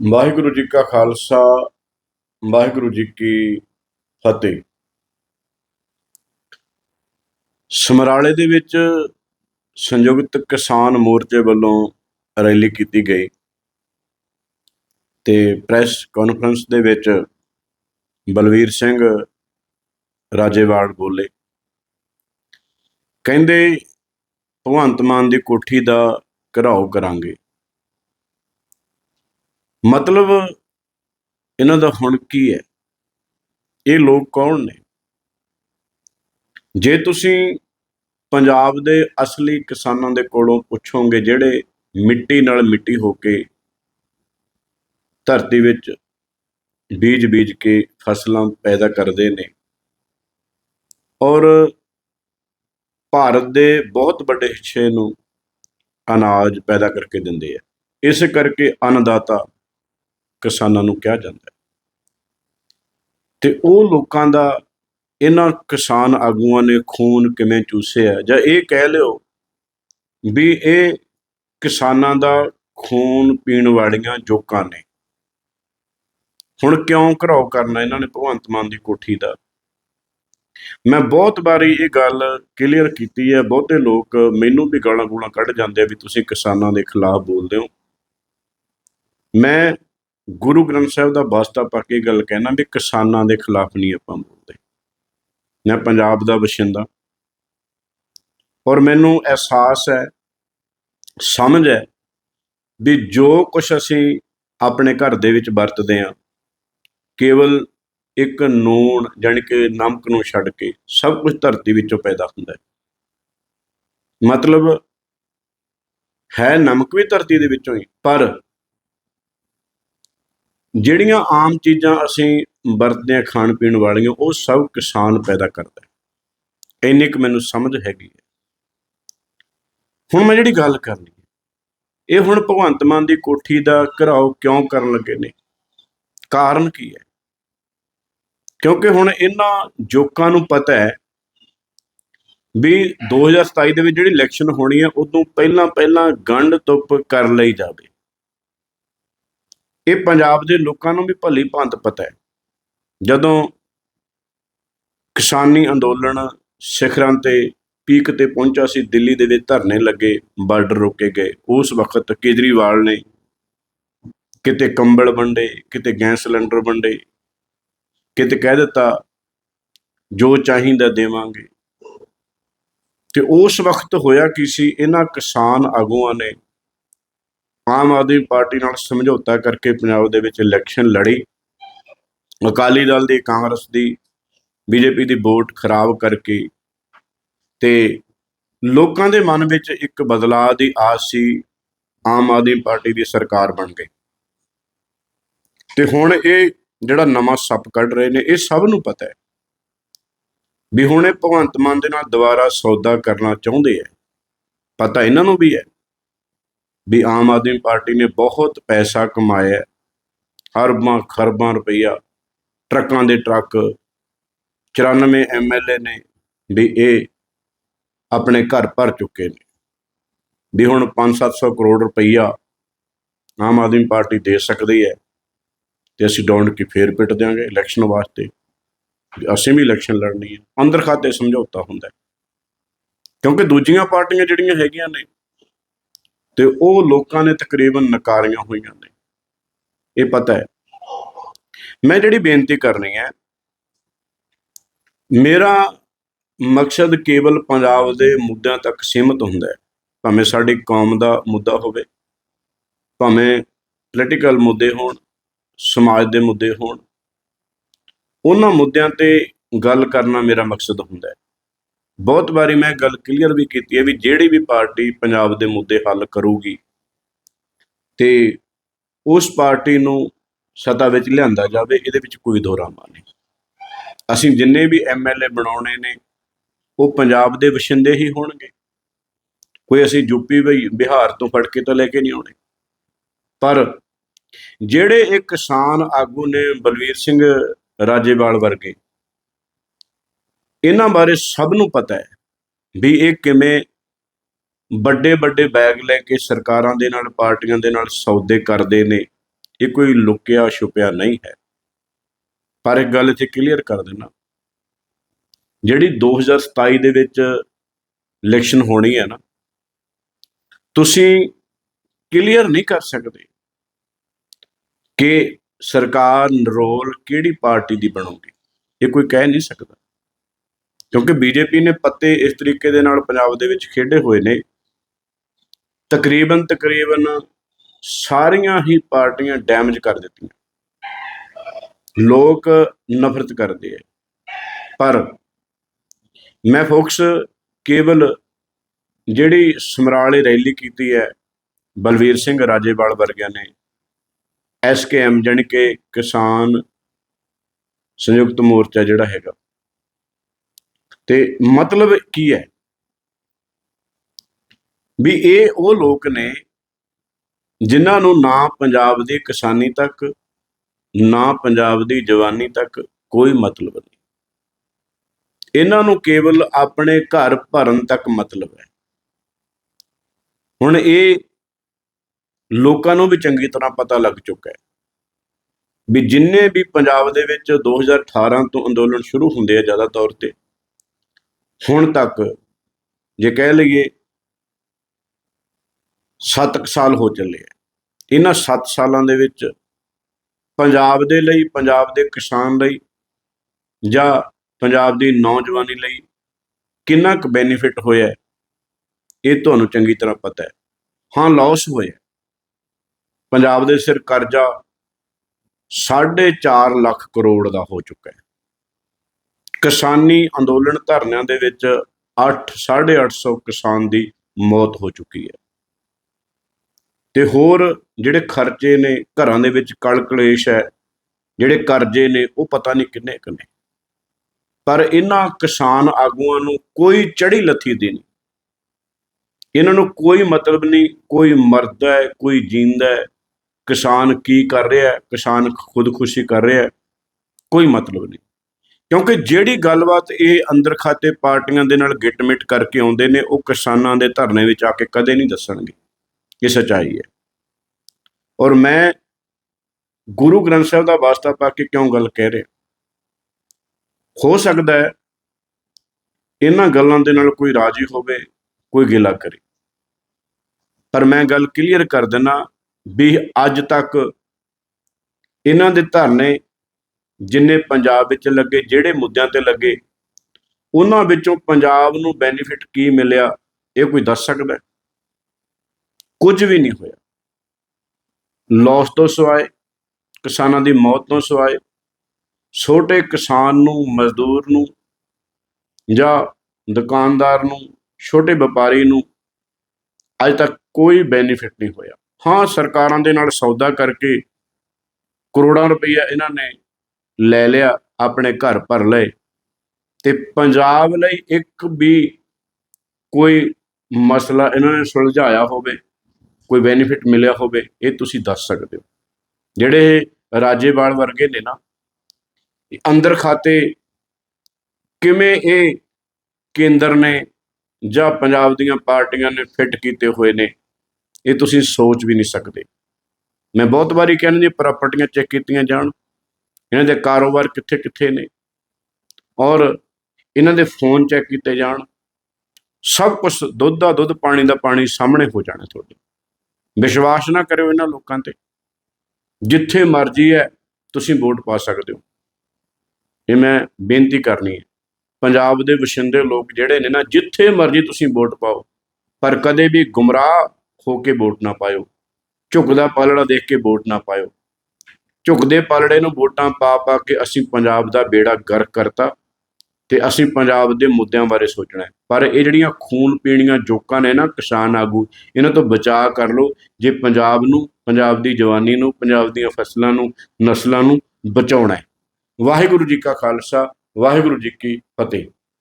ਵਾਹਿਗੁਰੂ ਜੀ ਕਾ ਖਾਲਸਾ, ਵਾਹਿਗੁਰੂ ਜੀ ਕੀ ਫਤਿਹ। ਸਮਰਾਲੇ ਦੇ ਵਿੱਚ ਸੰਯੁਕਤ ਕਿਸਾਨ ਮੋਰਚੇ ਵੱਲੋਂ ਰੈਲੀ ਕੀਤੀ ਗਈ ਤੇ ਪ੍ਰੈਸ ਕਾਨਫਰੰਸ ਦੇ ਵਿੱਚ ਬਲਵੀਰ ਸਿੰਘ ਰਾਜੇਵਾਲ ਬੋਲੇ। ਕਹਿੰਦੇ, ਭਗਵੰਤ ਮਾਨ ਦੀ ਕੋਠੀ ਦਾ ਘਰਾਓ ਕਰਾਂਗੇ। ਮਤਲਬ ਇਹਨਾਂ ਦਾ ਹੁਣ ਕੀ ਹੈ? ਇਹ ਲੋਕ ਕੌਣ ਨੇ? ਜੇ ਤੁਸੀਂ ਪੰਜਾਬ ਦੇ ਅਸਲੀ ਕਿਸਾਨਾਂ ਦੇ ਕੋਲੋਂ ਪੁੱਛੋਗੇ ਜਿਹੜੇ ਮਿੱਟੀ ਨਾਲ ਮਿੱਟੀ ਹੋ ਕੇ ਧਰਤੀ ਵਿੱਚ ਬੀਜ ਬੀਜ ਕੇ ਫਸਲਾਂ ਪੈਦਾ ਕਰਦੇ ਨੇ ਔਰ ਭਾਰਤ ਦੇ ਬਹੁਤ ਵੱਡੇ ਹਿੱਸੇ ਨੂੰ ਅਨਾਜ ਪੈਦਾ ਕਰਕੇ ਦਿੰਦੇ ਆ। ਇਸ ਕਰਕੇ ਅੰਨਦਾਤਾ ਕਿਸਾਨਾਂ ਨੂੰ ਕਿਹਾ ਜਾਂਦਾ ਹੈ। ਤੇ ਉਹ ਲੋਕਾਂ ਦਾ, ਇਹਨਾਂ ਕਿਸਾਨ ਆਗੂਆਂ ਨੇ ਖੂਨ ਕਿਵੇਂ ਚੂਸਿਆ ਜਾਂ ਇਹ ਕਹਿ ਲਿਓ ਵੀ ਇਹ ਕਿਸਾਨਾਂ ਦਾ ਖੂਨ ਪੀਣ ਵਾਲੀਆਂ ਜੋਕਾਂ ਨੇ। ਹੁਣ ਕਿਉਂ ਘਰਾਓ ਕਰਨਾ ਇਹਨਾਂ ਨੇ ਭਗਵੰਤ ਮਾਨ ਦੀ ਕੋਠੀ ਦਾ? ਮੈਂ ਬਹੁਤ ਵਾਰੀ ਇਹ ਗੱਲ ਕਲੀਅਰ ਕੀਤੀ ਹੈ, ਬਹੁਤੇ ਲੋਕ ਮੈਨੂੰ ਵੀ ਗਾਲਾਂ ਗੂਲਾਂ ਕੱਢ ਜਾਂਦੇ ਆ ਵੀ ਤੁਸੀਂ ਕਿਸਾਨਾਂ ਦੇ ਖਿਲਾਫ ਬੋਲਦੇ ਹੋ। ਮੈਂ ਗੁਰੂ ਗ੍ਰੰਥ ਸਾਹਿਬ ਦਾ ਵਾਸਤਾ ਪਾ ਕੇ ਗੱਲ ਕਹਿਣਾ ਵੀ ਕਿਸਾਨਾਂ ਦੇ ਖਿਲਾਫ ਨਹੀਂ ਆਪਾਂ ਬੋਲਦੇ। ਮੈਂ ਪੰਜਾਬ ਦਾ ਵਸਿੰਦਾ। ਔਰ ਮੈਨੂੰ ਅਹਿਸਾਸ ਹੈ, ਸਮਝ ਹੈ ਵੀ ਜੋ ਕੁਝ ਅਸੀਂ ਆਪਣੇ ਘਰ ਦੇ ਵਿੱਚ ਵਰਤਦੇ ਹਾਂ, ਕੇਵਲ ਇੱਕ ਨੂਣ ਜਾਣੀ ਕਿ ਨਮਕ ਨੂੰ ਛੱਡ ਕੇ ਸਭ ਕੁਝ ਧਰਤੀ ਵਿੱਚੋਂ ਪੈਦਾ ਹੁੰਦਾ ਹੈ। ਮਤਲਬ ਹੈ ਨਮਕ ਵੀ ਧਰਤੀ ਦੇ ਵਿੱਚੋਂ ਹੀ, ਪਰ ਜਿਹੜੀਆਂ ਆਮ ਚੀਜ਼ਾਂ ਅਸੀਂ ਵਰਤਦੇ ਹਾਂ ਖਾਣ ਪੀਣ ਵਾਲੀਆਂ, ਉਹ ਸਭ ਕਿਸਾਨ ਪੈਦਾ ਕਰਦਾ ਹੈ। ਇੰਨੀ ਕੁ ਮੈਨੂੰ ਸਮਝ ਹੈਗੀ ਹੈ। ਹੁਣ ਮੈਂ ਜਿਹੜੀ ਗੱਲ ਕਰਨੀ ਹੈ, ਇਹ ਹੁਣ ਭਗਵੰਤ ਮਾਨ ਦੀ ਕੋਠੀ ਦਾ ਘਰਾਓ ਕਿਉਂ ਕਰਨ ਲੱਗੇ ਨੇ? ਕਾਰਨ ਕੀ ਹੈ? ਕਿਉਂਕਿ ਹੁਣ ਇਹਨਾਂ ਜੋਕਾਂ ਨੂੰ ਪਤਾ ਹੈ ਵੀ 2027 ਦੇ ਵਿੱਚ ਜਿਹੜੀ ਇਲੈਕਸ਼ਨ ਹੋਣੀ ਹੈ, ਉਦੋਂ ਪਹਿਲਾਂ ਪਹਿਲਾਂ ਗੰਢ ਤੁੱਪ ਕਰ ਲਈ ਜਾਵੇ। ਇਹ ਪੰਜਾਬ ਦੇ ਲੋਕਾਂ ਨੂੰ ਵੀ ਭਲੀ ਭਾਂਤ ਪਤਾ ਹੈ। ਜਦੋਂ ਕਿਸਾਨੀ ਅੰਦੋਲਨ ਸਿਖਰਾਂ ਤੇ ਪੀਕ ਤੇ ਪਹੁੰਚਾ ਸੀ, ਦਿੱਲੀ ਦੇ ਵਿੱਚ ਧਰਨੇ ਲੱਗੇ, ਬਾਰਡਰ ਰੋਕੇ ਗਏ। ਉਸ ਵਕਤ ਕੇਜਰੀਵਾਲ ਨੇ ਕਿਤੇ ਕੰਬਲ ਵੰਡੇ, ਕਿਤੇ ਗੈਸ ਸਿਲੰਡਰ ਵੰਡੇ, ਕਿਤੇ ਕਹਿ ਦਿੱਤਾ, ਜੋ ਚਾਹੀਦਾ ਦੇਵਾਂਗੇ। ਤੇ ਉਸ ਵਕਤ ਹੋਇਆ ਕੀ ਸੀ? ਇਹਨਾਂ ਕਿਸਾਨ ਆਗੂਆਂ ਨੇ ਆਮ ਆਦਮੀ ਪਾਰਟੀ ਨਾਲ ਸਮਝੌਤਾ ਕਰਕੇ ਪੰਜਾਬ ਦੇ ਵਿੱਚ ਇਲੈਕਸ਼ਨ ਲੜੀ। ਅਕਾਲੀ ਦਲ ਦੀ, ਕਾਂਗਰਸ ਦੀ, ਬੀਜੇਪੀ ਦੀ ਵੋਟ ਖਰਾਬ ਕਰਕੇ ਤੇ ਲੋਕਾਂ ਦੇ ਮਨ ਵਿੱਚ ਇੱਕ ਬਦਲਾਅ ਦੀ ਆਸ ਸੀ, ਆਮ ਆਦਮੀ ਪਾਰਟੀ ਦੀ ਸਰਕਾਰ ਬਣ ਗਈ। ਤੇ ਹੁਣ ਇਹ ਜਿਹੜਾ ਨਵਾਂ ਸੱਪ ਕੱਢ ਰਹੇ ਨੇ, ਇਹ ਸਭ ਨੂੰ ਪਤਾ ਹੈ ਵੀ ਹੁਣ ਇਹ ਭਗਵੰਤ ਮਾਨ ਦੇ ਨਾਲ ਦੁਬਾਰਾ ਸੌਦਾ ਕਰਨਾ ਚਾਹੁੰਦੇ ਆ ਪਤਾ ਇਹਨਾਂ ਨੂੰ ਵੀ ਹੈ। ਵੀ ਆਮ ਆਦਮੀ ਪਾਰਟੀ ਨੇ ਬਹੁਤ ਪੈਸਾ ਕਮਾਇਆ ਹੈ। ਅਰਬਾਂ, ਖਰਬਾਂ ਰੁਪਈਆ, ਟਰੱਕਾਂ ਦੇ ਟਰੱਕ। 94 ਐਮਐਲਏ ਨੇ ਵੀ ਇਹ ਆਪਣੇ ਘਰ ਭਰ ਚੁੱਕੇ ਨੇ। ਵੀ ਹੁਣ 5-700 ਕਰੋੜ ਰੁਪਈਆ ਆਮ ਆਦਮੀ ਪਾਰਟੀ ਦੇ ਸਕਦੀ ਹੈ ਤੇ ਅਸੀਂ ਡੌਂਡ ਕੀ ਫੇਰ ਪਿੱਟ ਦਿਆਂਗੇ ਇਲੈਕਸ਼ਨ ਵਾਸਤੇ। ਵੀ ਅਸੀਂ ਵੀ ਇਲੈਕਸ਼ਨ ਲੜਨੀ ਹੈ। ਅੰਦਰ ਖਾਤੇ ਸਮਝੌਤਾ ਹੁੰਦਾ ਕਿਉਂਕਿ ਦੂਜੀਆਂ ਪਾਰਟੀਆਂ ਜਿਹੜੀਆਂ ਹੈਗੀਆਂ ਨੇ ਤੇ ਉਹ ਲੋਕਾਂ ਨੇ ਤਕਰੀਬਨ ਨਕਾਰੀਆਂ ਹੋਈਆਂ ਨੇ। ਇਹ ਪਤਾ ਹੈ। ਮੈਂ ਜਿਹੜੀ ਬੇਨਤੀ ਕਰਨੀ ਹੈ, ਮੇਰਾ ਮਕਸਦ ਕੇਵਲ ਪੰਜਾਬ ਦੇ ਮੁੱਦਿਆਂ ਤੱਕ ਸੀਮਤ ਹੁੰਦਾ ਹੈ। ਭਾਵੇਂ ਸਾਡੀ ਕੌਮ ਦਾ ਮੁੱਦਾ ਹੋਵੇ, ਭਾਵੇਂ ਪੋਲੀਟੀਕਲ ਮੁੱਦੇ ਹੋਣ, ਸਮਾਜ ਦੇ ਮੁੱਦੇ ਹੋਣ, ਉਹਨਾਂ ਮੁੱਦਿਆਂ ਤੇ ਗੱਲ ਕਰਨਾ ਮੇਰਾ ਮਕਸਦ ਹੁੰਦਾ ਹੈ। ਬਹੁਤ ਵਾਰੀ ਮੈਂ ਗੱਲ ਕਲੀਅਰ ਵੀ ਕੀਤੀ ਹੈ ਵੀ ਜਿਹੜੀ ਵੀ ਪਾਰਟੀ ਪੰਜਾਬ ਦੇ ਮੁੱਦੇ ਹੱਲ ਕਰੂਗੀ ਤੇ ਉਸ ਪਾਰਟੀ ਨੂੰ ਸਤਾ ਵਿੱਚ ਲਿਆਂਦਾ ਜਾਵੇ, ਇਹਦੇ ਵਿੱਚ ਕੋਈ ਦੋਰਾਮਾ ਨਹੀਂ। ਅਸੀਂ ਜਿੰਨੇ ਵੀ ਐਮਐਲਏ ਬਣਾਉਣੇ ਨੇ, ਉਹ ਪੰਜਾਬ ਦੇ ਵਸਿੰਦੇ ਹੀ ਹੋਣਗੇ। ਕੋਈ ਅਸੀਂ ਯੂਪੀ ਵੀ ਬਿਹਾਰ ਤੋਂ ਫੜ ਕੇ ਤਾਂ ਲੈ ਕੇ ਨਹੀਂ ਆਉਣੇ। ਪਰ ਜਿਹੜੇ ਇਹ ਕਿਸਾਨ ਆਗੂ ਨੇ ਬਲਵੀਰ ਸਿੰਘ ਰਾਜੇਵਾਲ ਵਰਗੇ ਇਹਨਾਂ ਬਾਰੇ ਸਭ ਨੂੰ ਪਤਾ ਹੈ ਵੀ ਇਹ ਕਿਵੇਂ ਵੱਡੇ ਵੱਡੇ ਬੈਗ ਲੈ ਕੇ ਸਰਕਾਰਾਂ ਦੇ ਨਾਲ, ਪਾਰਟੀਆਂ ਦੇ ਨਾਲ ਸੌਦੇ ਕਰਦੇ ਨੇ। ਇਹ ਕੋਈ ਲੁਕਿਆ ਛੁਪਿਆ ਨਹੀਂ ਹੈ। ਪਰ ਇੱਕ ਗੱਲ ਇੱਥੇ ਕਲੀਅਰ ਕਰ ਦੇਣਾ ਜਿਹੜੀ 2027 ਦੇ ਵਿੱਚ ਇਲੈਕਸ਼ਨ ਹੋਣੀ ਹੈ ਨਾ, ਤੁਸੀਂ ਕਲੀਅਰ ਨਹੀਂ ਕਰ ਸਕਦੇ ਕਿ ਸਰਕਾਰ ਨਰੋਲ ਕਿਹੜੀ ਪਾਰਟੀ ਦੀ ਬਣੂਗੀ। ਇਹ ਕੋਈ ਕਹਿ ਨਹੀਂ ਸਕਦਾ। ਕਿਉਂਕਿ ਬੀਜੇਪੀ ਨੇ ਪੱਤੇ ਇਸ ਤਰੀਕੇ ਦੇ ਨਾਲ ਪੰਜਾਬ ਦੇ ਵਿੱਚ ਖੇਡੇ ਹੋਏ ਨੇ। ਤਕਰੀਬਨ ਤਕਰੀਬਨ ਸਾਰੀਆਂ ਹੀ ਪਾਰਟੀਆਂ ਡੈਮੇਜ ਕਰ ਦਿੱਤੀਆਂ। ਲੋਕ ਨਫ਼ਰਤ ਕਰਦੇ ਆ। ਪਰ ਮੈਂ ਫੋਕਸ ਕੇਵਲ ਜਿਹੜੀ ਸਮਰਾਲੇ ਰੈਲੀ ਕੀਤੀ ਹੈ, ਬਲਵੀਰ ਸਿੰਘ ਰਾਜੇਵਾਲ ਵਰਗਿਆਂ ਨੇ ਐਸਕੇਐਮ ਜਾਣੀ ਕਿ ਕਿਸਾਨ ਸੰਯੁਕਤ ਮੋਰਚਾ ਜਿਹੜਾ ਹੈਗਾ ਤੇ ਮਤਲਬ ਕੀ ਹੈ? ਵੀ ਇਹ ਉਹ ਲੋਕ ਨੇ ਜਿਨ੍ਹਾਂ ਨੂੰ ਨਾ ਪੰਜਾਬ ਦੀ ਕਿਸਾਨੀ ਤੱਕ, ਨਾ ਪੰਜਾਬ ਦੀ ਜਵਾਨੀ ਤੱਕ ਕੋਈ ਮਤਲਬ ਨਹੀਂ। ਇਹਨਾਂ ਨੂੰ ਕੇਵਲ ਆਪਣੇ ਘਰ ਭਰਨ ਤੱਕ ਮਤਲਬ ਹੈ। ਹੁਣ ਇਹ ਲੋਕਾਂ ਨੂੰ ਵੀ ਚੰਗੀ ਤਰ੍ਹਾਂ ਪਤਾ ਲੱਗ ਚੁੱਕਾ ਹੈ ਵੀ ਜਿੰਨੇ ਵੀ ਪੰਜਾਬ ਦੇ ਵਿੱਚ 2018 ਤੋਂ ਅੰਦੋਲਨ ਸ਼ੁਰੂ ਹੁੰਦੇ ਆ ਜ਼ਿਆਦਾ ਤੌਰ ਤੇ ਹੁਣ ਤੱਕ ਜੇ ਕਹਿ ਲਈਏ 7 ਸਾਲ ਹੋ ਚੱਲੇ ਆ। ਇਹਨਾਂ 7 ਸਾਲਾਂ ਦੇ ਵਿੱਚ ਪੰਜਾਬ ਦੇ ਲਈ, ਪੰਜਾਬ ਦੇ ਕਿਸਾਨ ਲਈ ਜਾਂ ਪੰਜਾਬ ਦੀ ਨੌਜਵਾਨੀ ਲਈ ਕਿੰਨਾ ਕੁ ਬੈਨੀਫਿਟ ਹੋਇਆ ਇਹ ਤੁਹਾਨੂੰ ਚੰਗੀ ਤਰ੍ਹਾਂ ਪਤਾ ਹੈ। ਹਾਂ ਲਾਸ ਹੋਇਆ ਪੰਜਾਬ ਦੇ ਸਿਰ ਕਰਜ਼ਾ 4.5 ਲੱਖ ਕਰੋੜ ਦਾ ਹੋ ਚੁੱਕਾ ਹੈ। ਕਿਸਾਨੀ ਅੰਦੋਲਨ ਧਰਨਿਆਂ ਦੇ ਵਿੱਚ 8 850 ਕਿਸਾਨ ਦੀ ਮੌਤ ਹੋ ਚੁੱਕੀ ਹੈ। ਤੇ ਹੋਰ ਜਿਹੜੇ ਖਰਚੇ ਨੇ, ਘਰਾਂ ਦੇ ਵਿੱਚ ਕਲ ਕਲੇਸ਼ ਹੈ, ਜਿਹੜੇ ਕਰਜ਼ੇ ਨੇ, ਉਹ ਪਤਾ ਨਹੀਂ ਕਿੰਨੇ ਕਿੰਨੇ ਪਰ ਇਹਨਾਂ ਕਿਸਾਨ ਆਗੂਆਂ ਨੂੰ ਕੋਈ ਚੜੀ ਲੱਥੀ ਦੀ ਨਹੀਂ। ਇਹਨਾਂ ਨੂੰ ਕੋਈ ਮਤਲਬ ਨਹੀਂ, ਕੋਈ ਮਰਦਾ ਹੈ, ਕੋਈ ਜੀਂਦਾ ਹੈ, ਕਿਸਾਨ ਕੀ ਕਰ ਰਿਹਾ ਹੈ, ਕਿਸਾਨ ਖੁਦਕੁਸ਼ੀ ਕਰ ਰਿਹਾ ਹੈ, ਕੋਈ ਮਤਲਬ ਨਹੀਂ। ਕਿਉਂਕਿ ਜਿਹੜੀ ਗੱਲਬਾਤ ਇਹ ਅੰਦਰ ਖਾਤੇ ਪਾਰਟੀਆਂ ਦੇ ਨਾਲ ਗਿਟਮਿਟ ਕਰਕੇ ਆਉਂਦੇ ਨੇ, ਉਹ ਕਿਸਾਨਾਂ ਦੇ ਧਰਨੇ ਵਿੱਚ ਆ ਕੇ ਕਦੇ ਨਹੀਂ ਦੱਸਣਗੇ। ਇਹ ਸਚਾਈ ਹੈ। ਔਰ ਮੈਂ ਗੁਰੂ ਗ੍ਰੰਥ ਸਾਹਿਬ ਦਾ ਵਾਸਤਾ ਪਾ ਕੇ ਕਿਉਂ ਗੱਲ ਕਹਿ ਰਿਹਾ? ਹੋ ਸਕਦਾ ਹੈ ਇਹਨਾਂ ਗੱਲਾਂ ਦੇ ਨਾਲ ਕੋਈ ਰਾਜੀ ਹੋਵੇ, ਕੋਈ ਗਿਲਾ ਕਰੇ। ਪਰ ਮੈਂ ਗੱਲ ਕਲੀਅਰ ਕਰ ਦਿੰਨਾ ਵੀ ਅੱਜ ਤੱਕ ਇਹਨਾਂ ਦੇ ਧਰਨੇ ਜਿੰਨੇ ਪੰਜਾਬ ਵਿੱਚ ਲੱਗੇ, ਜਿਹੜੇ ਮੁੱਦਿਆਂ ਤੇ ਲੱਗੇ, ਉਹਨਾਂ ਵਿੱਚੋਂ ਪੰਜਾਬ ਨੂੰ ਬੈਨੀਫਿਟ ਕੀ ਮਿਲਿਆ, ਇਹ ਕੋਈ ਦੱਸ ਸਕਦਾ? ਕੁਝ ਵੀ ਨਹੀਂ ਹੋਇਆ। ਲਾਸ ਤੋਂ ਸਿਵਾਏ, ਕਿਸਾਨਾਂ ਦੀ ਮੌਤ ਤੋਂ ਸਿਵਾਏ, ਛੋਟੇ ਕਿਸਾਨ ਨੂੰ, ਮਜ਼ਦੂਰ ਨੂੰ, ਜਾਂ ਦੁਕਾਨਦਾਰ ਨੂੰ, ਛੋਟੇ ਵਪਾਰੀ ਨੂੰ ਅੱਜ ਤੱਕ ਕੋਈ ਬੈਨੀਫਿਟ ਨਹੀਂ ਹੋਇਆ। ਹਾਂ, ਸਰਕਾਰਾਂ ਦੇ ਨਾਲ ਸੌਦਾ ਕਰਕੇ ਕਰੋੜਾਂ ਰੁਪਈਆ ਇਹਨਾਂ ਨੇ ਲੈ ਲਿਆ, ਆਪਣੇ ਘਰ ਭਰ ਲਏ। ਤੇ ਪੰਜਾਬ ਲਈ ਇੱਕ ਵੀ ਕੋਈ ਮਸਲਾ ਇਹਨਾਂ ਨੇ ਸੁਲਝਾਇਆ ਹੋਵੇ, ਕੋਈ ਬੈਨੀਫਿਟ ਮਿਲਿਆ ਹੋਵੇ, ਇਹ ਤੁਸੀਂ ਦੱਸ ਸਕਦੇ ਹੋ। ਜਿਹੜੇ ਰਾਜੇਵਾਲ ਵਰਗੇ ਨੇ ਨਾ ਅੰਦਰ ਖਾਤੇ ਕਿਵੇਂ ਇਹ ਕੇਂਦਰ ਨੇ ਜਾਂ ਪੰਜਾਬ ਦੀਆਂ ਪਾਰਟੀਆਂ ਨੇ ਫਿੱਟ ਕੀਤੇ ਹੋਏ ਨੇ, ਇਹ ਤੁਸੀਂ ਸੋਚ ਵੀ ਨਹੀਂ ਸਕਦੇ। ਮੈਂ ਬਹੁਤ ਵਾਰੀ ਕਹਿੰਦਾ ਜੀ ਪ੍ਰਾਪਰਟੀਆਂ ਚੈੱਕ ਕੀਤੀਆਂ ਜਾਣ ਇਹਨਾਂ ਦੇ ਕਾਰੋਬਾਰ ਕਿੱਥੇ ਕਿੱਥੇ ਨੇ? ਔਰ ਇਹਨਾਂ ਦੇ ਫੋਨ ਚੈੱਕ ਕੀਤੇ ਜਾਣ। ਸਭ ਕੁਝ ਦੁੱਧ ਦਾ ਦੁੱਧ, ਪਾਣੀ ਦਾ ਪਾਣੀ ਸਾਹਮਣੇ ਹੋ ਜਾਣਾ ਤੁਹਾਡੇ। ਵਿਸ਼ਵਾਸ ਨਾ ਕਰਿਓ ਇਹਨਾਂ ਲੋਕਾਂ ਤੇ। ਜਿੱਥੇ ਮਰਜ਼ੀ ਹੈ, ਤੁਸੀਂ ਵੋਟ ਪਾ ਸਕਦੇ ਹੋ। ਇਹ ਮੈਂ ਬੇਨਤੀ ਕਰਨੀ ਹੈ। ਪੰਜਾਬ ਦੇ ਵਸਿੰਦੇ ਲੋਕ ਜਿਹੜੇ ਨੇ ਨਾ, ਜਿੱਥੇ ਮਰਜ਼ੀ ਤੁਸੀਂ ਵੋਟ ਪਾਓ, ਪਰ ਕਦੇ ਵੀ ਗੁੰਮਰਾਹ ਹੋ ਕੇ ਵੋਟ ਨਾ ਪਾਇਓ। ਝੁਕਦਾ ਪਾਲੜਾ ਦੇਖ ਕੇ ਵੋਟ ਨਾ ਪਾਇਓ। ਝੁਕਦੇ ਪਾਲੜੇ ਨੂੰ ਵੋਟਾਂ ਪਾ ਪਾ ਕੇ ਅਸੀਂ ਪੰਜਾਬ ਦਾ ਬੇੜਾ ਗਰਕ ਕਰਤਾ ਤੇ ਅਸੀਂ ਪੰਜਾਬ ਦੇ ਮੁੱਦਿਆਂ ਬਾਰੇ ਸੋਚਣਾ ਪਰ ਇਹ ਜਿਹੜੀਆਂ ਖੂਨ ਪੀਣੀਆਂ ਜੋਕਾਂ ਨੇ ਨਾ ਕਿਸਾਨ ਆਗੂ, ਇਹਨਾਂ ਤੋਂ ਬਚਾਅ ਕਰ ਲਓ। ਜੇ ਪੰਜਾਬ ਨੂੰ, ਪੰਜਾਬ ਦੀ ਜਵਾਨੀ ਨੂੰ, ਪੰਜਾਬ ਦੀਆਂ ਫਸਲਾਂ ਨੂੰ, ਨਸਲਾਂ ਨੂੰ ਬਚਾਉਣਾ ਹੈ। ਵਾਹਿਗੁਰੂ ਜੀ ਕਾ ਖਾਲਸਾ, ਵਾਹਿਗੁਰੂ ਜੀ ਕੀ ਫਤਿਹ।